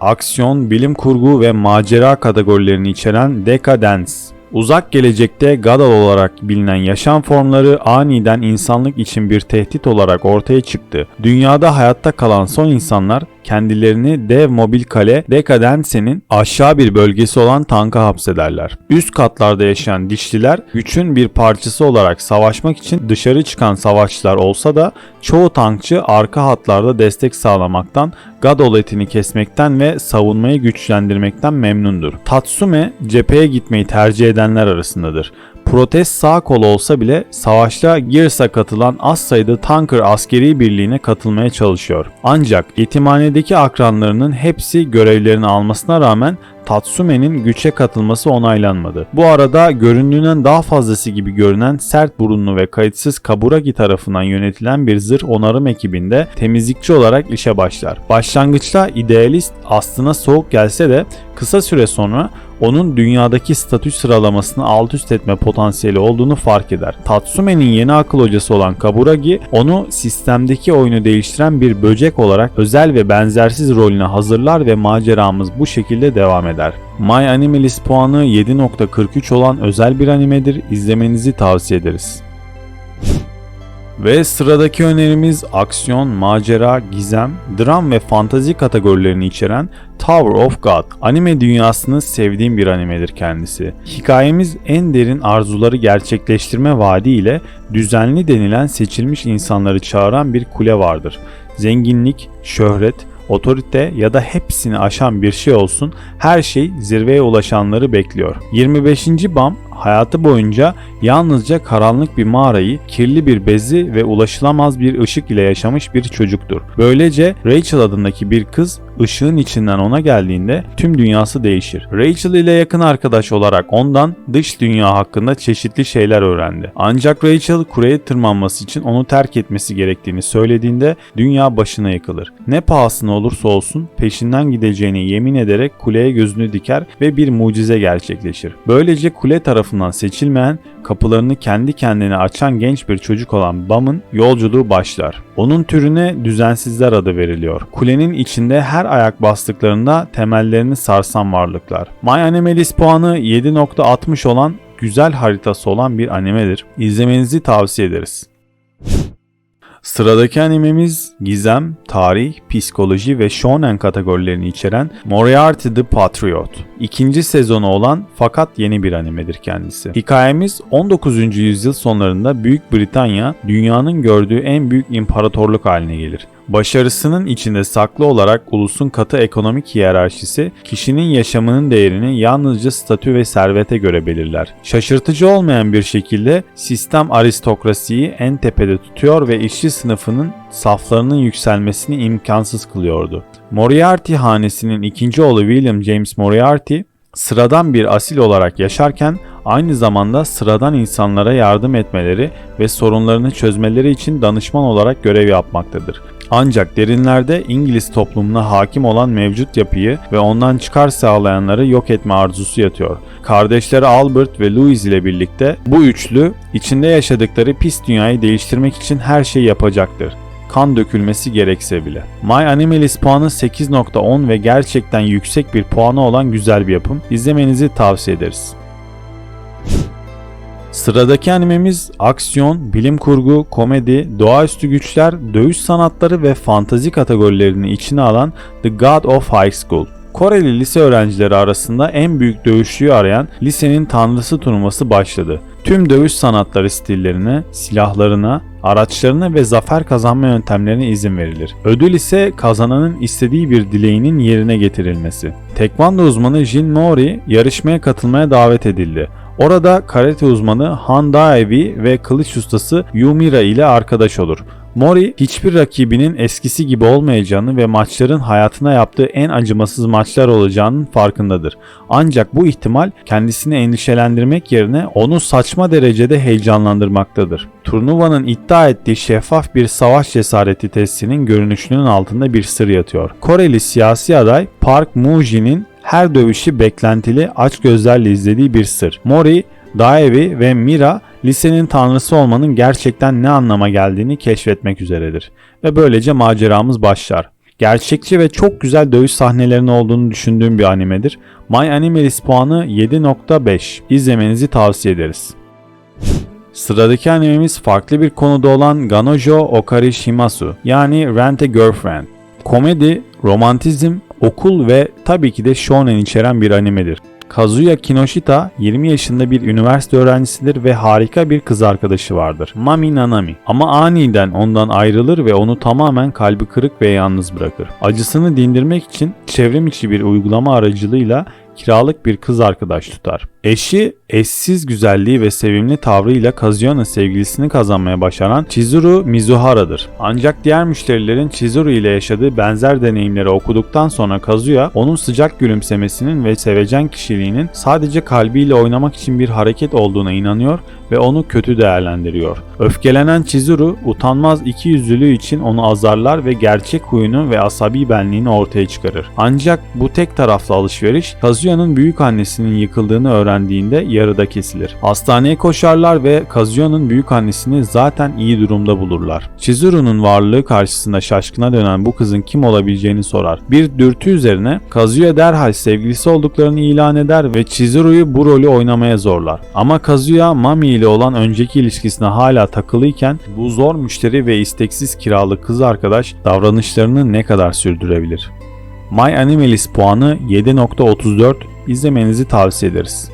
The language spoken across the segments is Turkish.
aksiyon, bilim kurgu ve macera kategorilerini içeren Decadence. Uzak gelecekte Gadal olarak bilinen yaşam formları aniden insanlık için bir tehdit olarak ortaya çıktı. Dünyada hayatta kalan son insanlar kendilerini dev mobil kale Decadence'nin aşağı bir bölgesi olan tanka hapsederler. Üst katlarda yaşayan dişliler güçün bir parçası olarak savaşmak için dışarı çıkan savaşçılar olsa da çoğu tankçı arka hatlarda destek sağlamaktan, Gadol etini kesmekten ve savunmayı güçlendirmekten memnundur. Tatsume cepheye gitmeyi tercih edenler arasındadır. Protest sağ kol olsa bile savaşta Gears'a katılan az sayıda tanker askeri birliğine katılmaya çalışıyor. Ancak yetimhanedeki akranlarının hepsi görevlerini almasına rağmen Tatsume'nin güçe katılması onaylanmadı. Bu arada göründüğünden daha fazlası gibi görünen sert burunlu ve kayıtsız Kaburagi tarafından yönetilen bir zırh onarım ekibinde temizlikçi olarak işe başlar. Başlangıçta idealist aslına soğuk gelse de kısa süre sonra onun dünyadaki statü sıralamasını alt üst etme potansiyeli olduğunu fark eder. Tatsume'nin yeni akıl hocası olan Kaburagi onu sistemdeki oyunu değiştiren bir böcek olarak özel ve benzersiz rolüne hazırlar ve maceramız bu şekilde devam eder. My Animalist puanı 7.43 olan özel bir animedir. İzlemenizi tavsiye ederiz. Ve sıradaki önerimiz aksiyon, macera, gizem, dram ve fantazi kategorilerini içeren Tower of God. Anime dünyasını sevdiğim bir animedir kendisi. Hikayemiz en derin arzuları gerçekleştirme vaadiyle düzenli denilen seçilmiş insanları çağıran bir kule vardır. Zenginlik, şöhret, otorite ya da hepsini aşan bir şey olsun her şey zirveye ulaşanları bekliyor. 25. BAM hayatı boyunca yalnızca karanlık bir mağarayı, kirli bir bezi ve ulaşılamaz bir ışık ile yaşamış bir çocuktur. Böylece Rachel adındaki bir kız ışığın içinden ona geldiğinde tüm dünyası değişir. Rachel ile yakın arkadaş olarak ondan dış dünya hakkında çeşitli şeyler öğrendi. Ancak Rachel kuleye tırmanması için onu terk etmesi gerektiğini söylediğinde dünya başına yıkılır. Ne pahasına olursa olsun peşinden gideceğini yemin ederek kuleye gözünü diker ve bir mucize gerçekleşir. Böylece kule tarafından seçilmeyen kapılarını kendi kendine açan genç bir çocuk olan Bam'ın yolculuğu başlar. Onun türüne düzensizler adı veriliyor. Kulenin içinde her ayak bastıklarında temellerini sarsan varlıklar. My Animalist puanı 7.60 olan güzel haritası olan bir animedir. İzlemenizi tavsiye ederiz. Sıradaki animemiz gizem, tarih, psikoloji ve shonen kategorilerini içeren Moriarty the Patriot. İkinci sezonu olan fakat yeni bir animedir kendisi. Hikayemiz 19. yüzyıl sonlarında Büyük Britanya dünyanın gördüğü en büyük imparatorluk haline gelir. Başarısının içinde saklı olarak ulusun katı ekonomik hiyerarşisi kişinin yaşamının değerini yalnızca statü ve servete göre belirler. Şaşırtıcı olmayan bir şekilde sistem aristokrasiyi en tepede tutuyor ve işçi sınıfının saflarının yükselmesini imkansız kılıyordu. Moriarty hanesinin ikinci oğlu William James Moriarty sıradan bir asil olarak yaşarken aynı zamanda sıradan insanlara yardım etmeleri ve sorunlarını çözmeleri için danışman olarak görev yapmaktadır. Ancak derinlerde İngiliz toplumuna hakim olan mevcut yapıyı ve ondan çıkar sağlayanları yok etme arzusu yatıyor. Kardeşleri Albert ve Louis ile birlikte bu üçlü içinde yaşadıkları pis dünyayı değiştirmek için her şeyi yapacaktır kan dökülmesi gerekse bile. My Animalist puanı 8.10 ve gerçekten yüksek bir puanı olan güzel bir yapım. İzlemenizi tavsiye ederiz. Sıradaki animemiz aksiyon, bilim kurgu, komedi, doğaüstü güçler, dövüş sanatları ve fantazi kategorilerini içine alan The God of High School. Koreli lise öğrencileri arasında en büyük dövüşçüyü arayan lisenin tanrısı turnuvası başladı. Tüm dövüş sanatları stillerine, silahlarına, araçlarına ve zafer kazanma yöntemlerine izin verilir. Ödül ise kazananın istediği bir dileğinin yerine getirilmesi. Tekvando uzmanı Jin Mori yarışmaya katılmaya davet edildi. Orada karate uzmanı Han Daevi ve kılıç ustası Yumira ile arkadaş olur. Mori hiçbir rakibinin eskisi gibi olmayacağını ve maçların hayatına yaptığı en acımasız maçlar olacağının farkındadır. Ancak bu ihtimal kendisini endişelendirmek yerine onu saçma derecede heyecanlandırmaktadır. Turnuvanın iddia ettiği şeffaf bir savaş cesareti testinin görünüşünün altında bir sır yatıyor. Koreli siyasi aday Park Moo-ji'nin her dövüşü beklentili aç gözlerle izlediği bir sır. Mori, Daevi ve Mira lisenin tanrısı olmanın gerçekten ne anlama geldiğini keşfetmek üzeredir. Ve böylece maceramız başlar. Gerçekçi ve çok güzel dövüş sahnelerinin olduğunu düşündüğüm bir animedir. My Animalist puanı 7.5. İzlemenizi tavsiye ederiz. Sıradaki animemiz farklı bir konuda olan Ganojo Okari Shimasu yani Rent a Girlfriend. Komedi, romantizm, okul ve tabii ki de shonen içeren bir animedir. Kazuya Kinoshita 20 yaşında bir üniversite öğrencisidir ve harika bir kız arkadaşı vardır. Mami Nanami. Ama aniden ondan ayrılır ve onu tamamen kalbi kırık ve yalnız bırakır. Acısını dindirmek için çevrim içi bir uygulama aracılığıyla kiralık bir kız arkadaş tutar. Eşi eşsiz güzelliği ve sevimli tavrıyla Kazuyo'nun sevgilisini kazanmaya başaran Chizuru Mizuhara'dır. Ancak diğer müşterilerin Chizuru ile yaşadığı benzer deneyimleri okuduktan sonra Kazuya onun sıcak gülümsemesinin ve sevecen kişiliğinin sadece kalbiyle oynamak için bir hareket olduğuna inanıyor ve onu kötü değerlendiriyor. Öfkelenen Chizuru utanmaz iki yüzlülüğü için onu azarlar ve gerçek huyunu ve asabi benliğini ortaya çıkarır. Ancak bu tek taraflı alışveriş Kazuya'nın büyük annesinin yıkıldığını öğrendiğinde yarıda kesilir. Hastaneye koşarlar ve Kazuya'nın büyük annesini zaten iyi durumda bulurlar. Chizuru'nun varlığı karşısında şaşkına dönen bu kızın kim olabileceğini sorar. Bir dürtü üzerine Kazuya derhal sevgilisi olduklarını ilan eder ve Chizuru'yu bu rolü oynamaya zorlar. Ama Kazuya Mami ile olan önceki ilişkisine hala takılıyken bu zor müşteri ve isteksiz kiralık kız arkadaş davranışlarını ne kadar sürdürebilir? My Animalist puanı 7.34 izlemenizi tavsiye ederiz.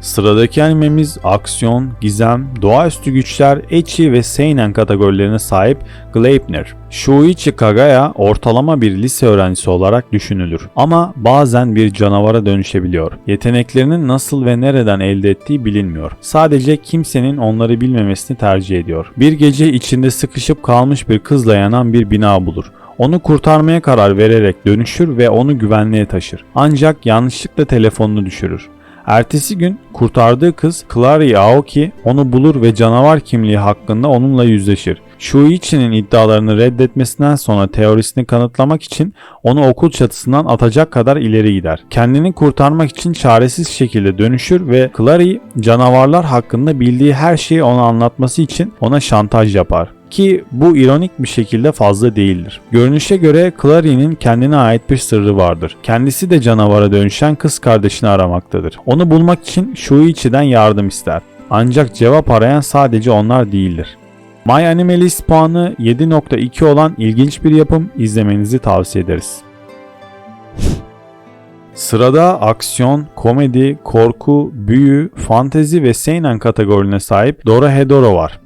Sıradaki animemiz aksiyon, gizem, doğaüstü güçler, ecchi ve seinen kategorilerine sahip Gleipnir. Shuichi Kagaya ortalama bir lise öğrencisi olarak düşünülür ama bazen bir canavara dönüşebiliyor. Yeteneklerinin nasıl ve nereden elde ettiği bilinmiyor. Sadece kimsenin onları bilmemesini tercih ediyor. Bir gece içinde sıkışıp kalmış bir kızla yanan bir bina bulur. Onu kurtarmaya karar vererek dönüşür ve onu güvenliğe taşır. Ancak yanlışlıkla telefonunu düşürür. Ertesi gün kurtardığı kız Clary Aoki onu bulur ve canavar kimliği hakkında onunla yüzleşir. Shuichi'nin iddialarını reddetmesinden sonra teorisini kanıtlamak için onu okul çatısından atacak kadar ileri gider. Kendini kurtarmak için çaresiz şekilde dönüşür ve Clary canavarlar hakkında bildiği her şeyi ona anlatması için ona şantaj yapar ki bu ironik bir şekilde fazla değildir. Görünüşe göre Clary'nin kendine ait bir sırrı vardır. Kendisi de canavara dönüşen kız kardeşini aramaktadır. Onu bulmak için Shuichi'den yardım ister. Ancak cevap arayan sadece onlar değildir. My Animalist puanı 7.2 olan ilginç bir yapım izlemenizi tavsiye ederiz. Sırada aksiyon, komedi, korku, büyü, fantezi ve seinen kategorilerine sahip Dorohedoro var.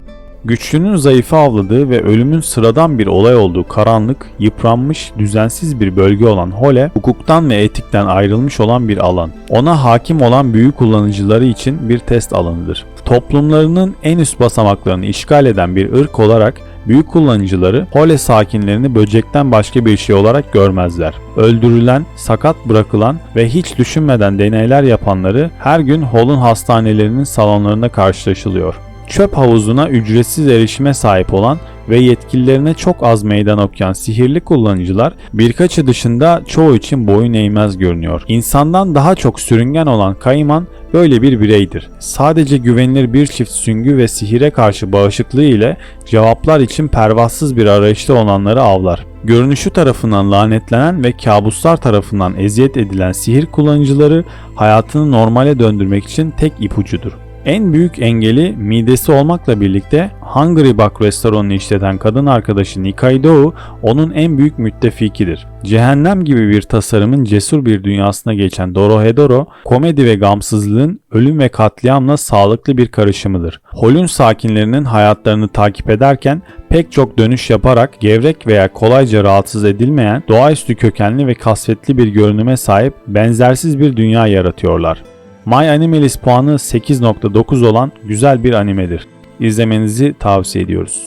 Güçlünün zayıfı avladığı ve ölümün sıradan bir olay olduğu karanlık, yıpranmış, düzensiz bir bölge olan Hole, hukuktan ve etikten ayrılmış olan bir alan. Ona hakim olan büyü kullanıcıları için bir test alanıdır. Toplumlarının en üst basamaklarını işgal eden bir ırk olarak büyük kullanıcıları Hole sakinlerini böcekten başka bir şey olarak görmezler. Öldürülen, sakat bırakılan ve hiç düşünmeden deneyler yapanları her gün Hall'un hastanelerinin salonlarında karşılaşılıyor çöp havuzuna ücretsiz erişime sahip olan ve yetkililerine çok az meydan okuyan sihirli kullanıcılar birkaçı dışında çoğu için boyun eğmez görünüyor. İnsandan daha çok sürüngen olan Kayman böyle bir bireydir. Sadece güvenilir bir çift süngü ve sihire karşı bağışıklığı ile cevaplar için pervasız bir arayışta olanları avlar. Görünüşü tarafından lanetlenen ve kabuslar tarafından eziyet edilen sihir kullanıcıları hayatını normale döndürmek için tek ipucudur. En büyük engeli midesi olmakla birlikte Hungry Buck restoranını işleten kadın arkadaşı Nikai Dou onun en büyük müttefikidir. Cehennem gibi bir tasarımın cesur bir dünyasına geçen Dorohedoro, komedi ve gamsızlığın ölüm ve katliamla sağlıklı bir karışımıdır. Holün sakinlerinin hayatlarını takip ederken pek çok dönüş yaparak gevrek veya kolayca rahatsız edilmeyen doğaüstü kökenli ve kasvetli bir görünüme sahip benzersiz bir dünya yaratıyorlar. My Animalist puanı 8.9 olan güzel bir animedir. İzlemenizi tavsiye ediyoruz.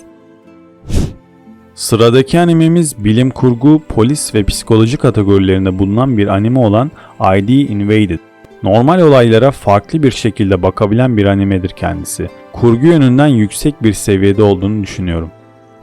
Sıradaki animemiz bilim kurgu, polis ve psikoloji kategorilerinde bulunan bir anime olan ID Invaded. Normal olaylara farklı bir şekilde bakabilen bir animedir kendisi. Kurgu yönünden yüksek bir seviyede olduğunu düşünüyorum.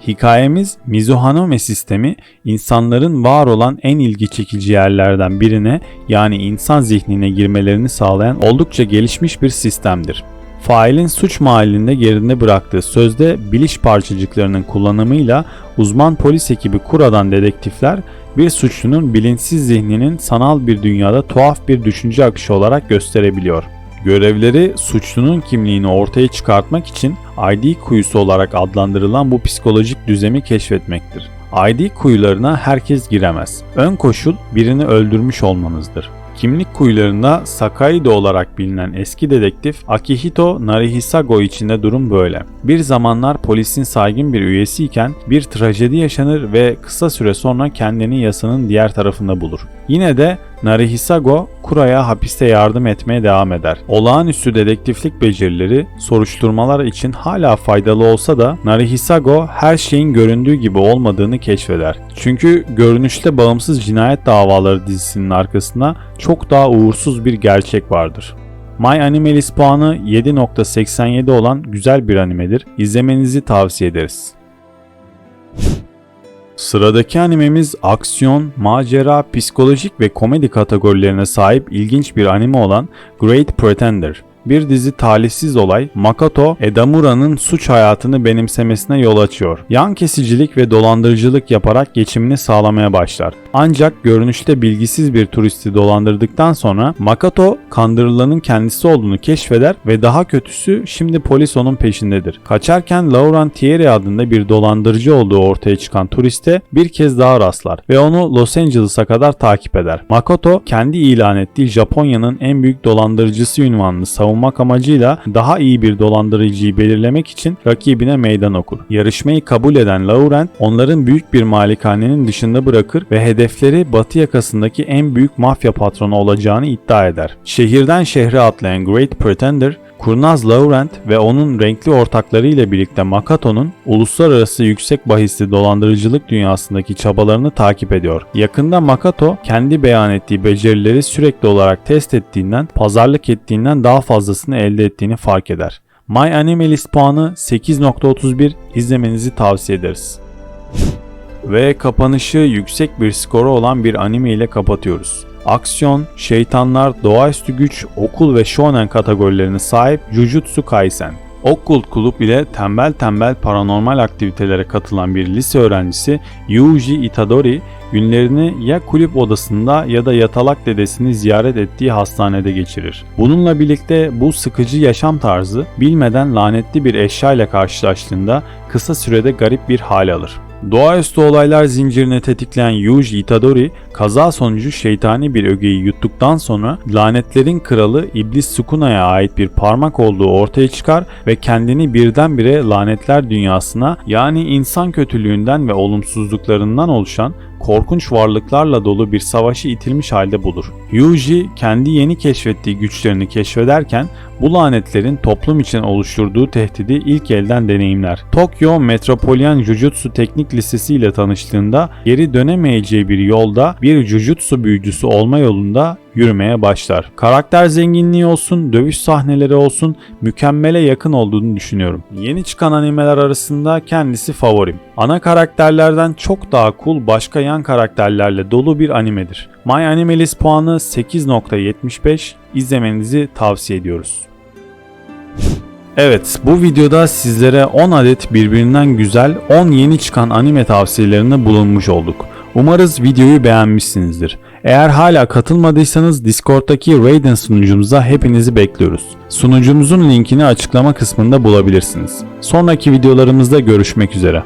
Hikayemiz Mizuhanome sistemi insanların var olan en ilgi çekici yerlerden birine yani insan zihnine girmelerini sağlayan oldukça gelişmiş bir sistemdir. Failin suç mahallinde geride bıraktığı sözde biliş parçacıklarının kullanımıyla uzman polis ekibi kuradan dedektifler bir suçlunun bilinçsiz zihninin sanal bir dünyada tuhaf bir düşünce akışı olarak gösterebiliyor. Görevleri suçlunun kimliğini ortaya çıkartmak için ID kuyusu olarak adlandırılan bu psikolojik düzemi keşfetmektir. ID kuyularına herkes giremez. Ön koşul birini öldürmüş olmanızdır. Kimlik kuyularında Sakaido olarak bilinen eski dedektif Akihito Narihisago içinde durum böyle. Bir zamanlar polisin saygın bir üyesiyken bir trajedi yaşanır ve kısa süre sonra kendini yasanın diğer tarafında bulur. Yine de Narihisago Kura'ya hapiste yardım etmeye devam eder. Olağanüstü dedektiflik becerileri soruşturmalar için hala faydalı olsa da Narihisago her şeyin göründüğü gibi olmadığını keşfeder. Çünkü görünüşte bağımsız cinayet davaları dizisinin arkasında çok daha uğursuz bir gerçek vardır. My Animalist puanı 7.87 olan güzel bir animedir. İzlemenizi tavsiye ederiz. Sıradaki animemiz aksiyon, macera, psikolojik ve komedi kategorilerine sahip ilginç bir anime olan Great Pretender. Bir dizi talihsiz olay Makoto Edamura'nın suç hayatını benimsemesine yol açıyor. Yan kesicilik ve dolandırıcılık yaparak geçimini sağlamaya başlar. Ancak görünüşte bilgisiz bir turisti dolandırdıktan sonra Makoto kandırılanın kendisi olduğunu keşfeder ve daha kötüsü şimdi polis onun peşindedir. Kaçarken Laurent Thierry adında bir dolandırıcı olduğu ortaya çıkan turiste bir kez daha rastlar ve onu Los Angeles'a kadar takip eder. Makoto kendi ilan ettiği Japonya'nın en büyük dolandırıcısı ünvanını savunmak amacıyla daha iyi bir dolandırıcıyı belirlemek için rakibine meydan okur. Yarışmayı kabul eden Laurent onların büyük bir malikanenin dışında bırakır ve hedefleri batı yakasındaki en büyük mafya patronu olacağını iddia eder. Şehirden şehre atlayan Great Pretender Kurnaz Laurent ve onun renkli ortaklarıyla birlikte Makato'nun uluslararası yüksek bahisli dolandırıcılık dünyasındaki çabalarını takip ediyor. Yakında Makato kendi beyan ettiği becerileri sürekli olarak test ettiğinden, pazarlık ettiğinden daha fazlasını elde ettiğini fark eder. My Animalist puanı 8.31 izlemenizi tavsiye ederiz. Ve kapanışı yüksek bir skoru olan bir anime ile kapatıyoruz. Aksiyon, şeytanlar, doğaüstü güç, okul ve shonen kategorilerine sahip Jujutsu Kaisen. Occult Kulüp ile tembel tembel paranormal aktivitelere katılan bir lise öğrencisi Yuji Itadori günlerini ya kulüp odasında ya da yatalak dedesini ziyaret ettiği hastanede geçirir. Bununla birlikte bu sıkıcı yaşam tarzı bilmeden lanetli bir eşya ile karşılaştığında kısa sürede garip bir hal alır. Doğaüstü olaylar zincirini tetikleyen Yuji Itadori kaza sonucu şeytani bir ögeyi yuttuktan sonra lanetlerin kralı İblis Sukuna'ya ait bir parmak olduğu ortaya çıkar ve kendini birdenbire lanetler dünyasına yani insan kötülüğünden ve olumsuzluklarından oluşan korkunç varlıklarla dolu bir savaşı itilmiş halde bulur. Yuji kendi yeni keşfettiği güçlerini keşfederken bu lanetlerin toplum için oluşturduğu tehdidi ilk elden deneyimler. Tokyo Metropolitan Jujutsu Teknik Lisesi ile tanıştığında geri dönemeyeceği bir yolda bir Jujutsu büyücüsü olma yolunda yürümeye başlar. Karakter zenginliği olsun, dövüş sahneleri olsun mükemmele yakın olduğunu düşünüyorum. Yeni çıkan animeler arasında kendisi favorim. Ana karakterlerden çok daha cool başka yan karakterlerle dolu bir animedir. My Animalist puanı 8.75 izlemenizi tavsiye ediyoruz. Evet, bu videoda sizlere 10 adet birbirinden güzel 10 yeni çıkan anime tavsiyelerinde bulunmuş olduk. Umarız videoyu beğenmişsinizdir. Eğer hala katılmadıysanız Discord'daki Raiden sunucumuza hepinizi bekliyoruz. Sunucumuzun linkini açıklama kısmında bulabilirsiniz. Sonraki videolarımızda görüşmek üzere.